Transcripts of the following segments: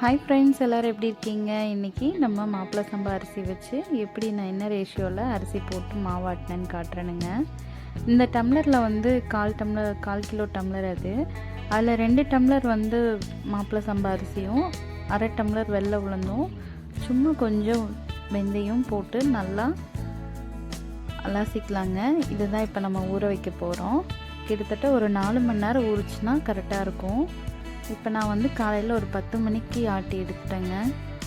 Hi friends எல்லோரும் எப்படி இருக்கீங்க? இன்றைக்கி நம்ம மாப்பிள்ளை சம்பா அரிசி வச்சு எப்படி நான் என்ன ரேஷியோவில் அரிசி போட்டு மாவாட்டினேன்னு காட்டுறேனுங்க. இந்த டம்ளரில் வந்து கால் டம்ளர் கால் கிலோ டம்ளர் அது. அதில் ரெண்டு டம்ளர் வந்து மாப்பிள்ளை சம்பா அரிசியும் அரை டம்ளர் வெள்ளை உளுந்தும் சும்மா கொஞ்சம் வெந்தயம் போட்டு நல்லா அலாசிக்கலாங்க. இதுதான் இப்போ நம்ம ஊற வைக்க போகிறோம் கிட்டத்தட்ட ஒரு நாலு மணி நேரம் ஊறிச்சுன்னா கரெக்டாக இருக்கும். இப்போ நான் வந்து காலையில் ஒரு பத்து மணிக்கு ஆட்டி எடுத்துட்டேங்க.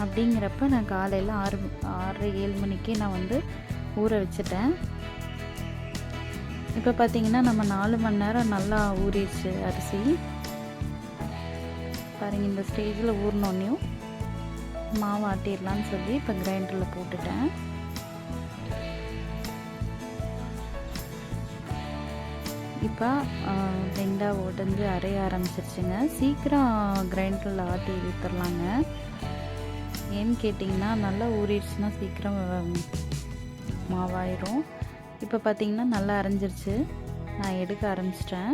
அப்படிங்கிறப்ப நான் காலையில் ஆறு ஆறு ஏழு மணிக்கு நான் வந்து ஊற வச்சுட்டேன். இப்போ பார்த்தீங்கன்னா நம்ம நாலு மணி நேரம் நல்லா ஊறிடுச்சு அரிசி. பாருங்கள் இந்த ஸ்டேஜில் ஊறினோன்னையும் மாவு ஆட்டிடலான்னு சொல்லி இப்போ கிரைண்டரில் போட்டுட்டேன். இப்போ வெண்டாக உடஞ்சி அரைய ஆரம்பிச்சிருச்சுங்க. சீக்கிரம் கிரைண்டரில் ஆட்டி ஊற்றுறலாங்க ஏன்னு கேட்டிங்கன்னா நல்லா ஊறிடுச்சுன்னா சீக்கிரம் மாவாயிரும். இப்போ பார்த்திங்கன்னா நல்லா அரைஞ்சிருச்சு. நான் எடுக்க ஆரம்பிச்சிட்டேன்.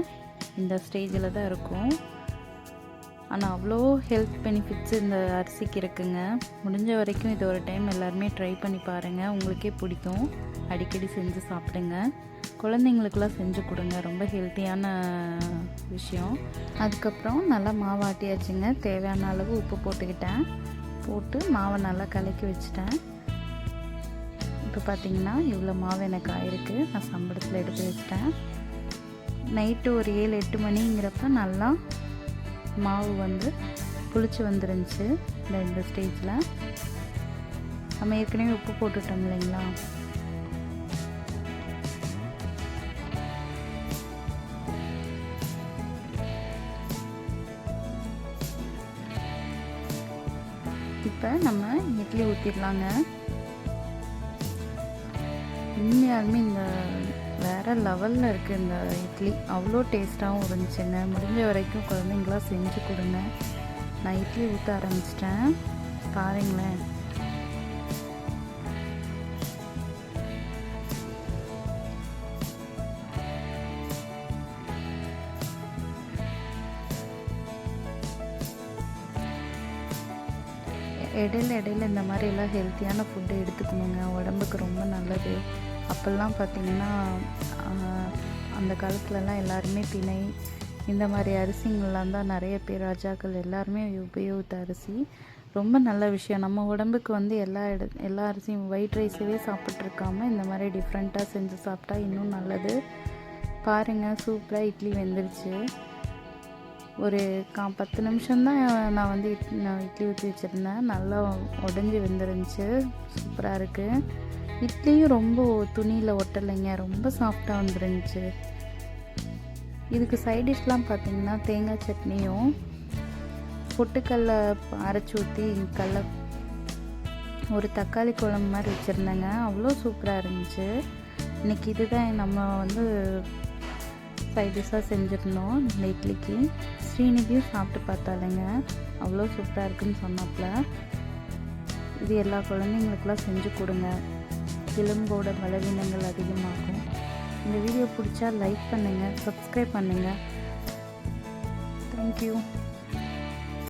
இந்த ஸ்டேஜில் தான் இருக்கும். ஆனால் அவ்வளோ ஹெல்த் பெனிஃபிட்ஸ் இந்த அரிசிக்கு இருக்குங்க. முடிஞ்ச வரைக்கும் இது ஒரு டைம் எல்லாருமே ட்ரை பண்ணி பாருங்கள் உங்களுக்கே பிடிக்கும். அடிக்கடி செஞ்சு சாப்பிடுங்க. குழந்தைங்களுக்கெல்லாம் செஞ்சு கொடுங்க. ரொம்ப ஹெல்த்தியான விஷயம். அதுக்கப்புறம் நல்லா மாவாட்டியாச்சுங்க தேவையான அளவு உப்பு போட்டுக்கிட்டேன். போட்டு மாவை நல்லா கலக்கி வச்சுட்டேன். இப்போ பார்த்தீங்கன்னா இவ்வளோ மாவு எனக்கு ஆயிருக்கு. நான் சம்பளத்தில் எடுத்து வச்சிட்டேன். நைட்டு ஒரு ஏழு எட்டு மணிங்கிறப்ப நல்லா மாவு வந்து புளிச்சு வந்துருந்துச்சு. இந்த இந்த ஸ்டேஜில் நம்ம ஏற்கனவே உப்பு போட்டுட்டோம் இல்லைங்களா? இப்போ நம்ம இட்லி ஊற்றிடலாங்க உண்மையாலுமே இந்த வேறு லெவலில் இருக்குது இந்த இட்லி. அவ்வளோ டேஸ்ட்டாகவும் இருந்துச்சுங்க. முடிஞ்ச வரைக்கும் குழந்தைங்களாம் செஞ்சு கொடுங்க. நான் இட்லி ஊற்ற ஆரம்பிச்சிட்டேன். பாருங்களேன். இடையில இடையில இந்த மாதிரி எல்லாம் ஹெல்த்தியான ஃபுட்டு எடுத்துக்கணுங்க. உடம்புக்கு ரொம்ப நல்லது. அப்போல்லாம் பார்த்திங்கன்னா அந்த காலத்துலலாம் எல்லாருமே திணை இந்த மாதிரி அரிசிங்கள்லாம் தான் நிறைய பேர் ராஜாக்கள் எல்லாருமே உபயோகித்த அரிசி. ரொம்ப நல்ல விஷயம். நம்ம உடம்புக்கு வந்து எல்லா இட எல்லா அரிசியும் ஒயிட் ரைஸவே சாப்பிட்ருக்காம இந்த மாதிரி டிஃப்ரெண்ட்டாக செஞ்சு சாப்பிட்டா இன்னும் நல்லது. பாருங்கள் சூப்பராக இட்லி வெந்துருச்சு. ஒரு கா பத்து நிமிஷம்தான் நான் வந்து இட் நான் இட்லி ஊற்றி வச்சுருந்தேன். நல்லா உடஞ்சி வெந்துருந்துச்சு. சூப்பராக இருக்குது இட்லியும் ரொம்ப துணியில் ஒட்டலைங்க. ரொம்ப சாஃப்டாக வந்துருந்துச்சு. இதுக்கு சைட் டிஷ்லாம் பார்த்திங்கன்னா தேங்காய் சட்னியும் பொட்டுக்கல்ல அரைச்சி ஊற்றி கடல ஒரு தக்காளி குழம்பு மாதிரி வச்சுருந்தேங்க. அவ்வளோ சூப்பராக இருந்துச்சு. இன்றைக்கி இதுதான் நம்ம வந்து ஃப்ரைட் டிஷ்ஷாக செஞ்சுருந்தோம் இந்த இட்லிக்கு. ஸ்ரீநிதியும் சாப்பிட்டு பார்த்தாலேங்க அவ்வளோ சூப்பராக இருக்குன்னு சொன்னாப்புல இது எல்லா குழந்தைங்களுக்கெல்லாம் செஞ்சு கொடுங்க. எலும்போட பலவீனங்கள் அதிகமாகும். இந்த வீடியோ பிடிச்சா லைக் பண்ணுங்கள் சப்ஸ்கிரைப் பண்ணுங்கள் தேங்க்யூ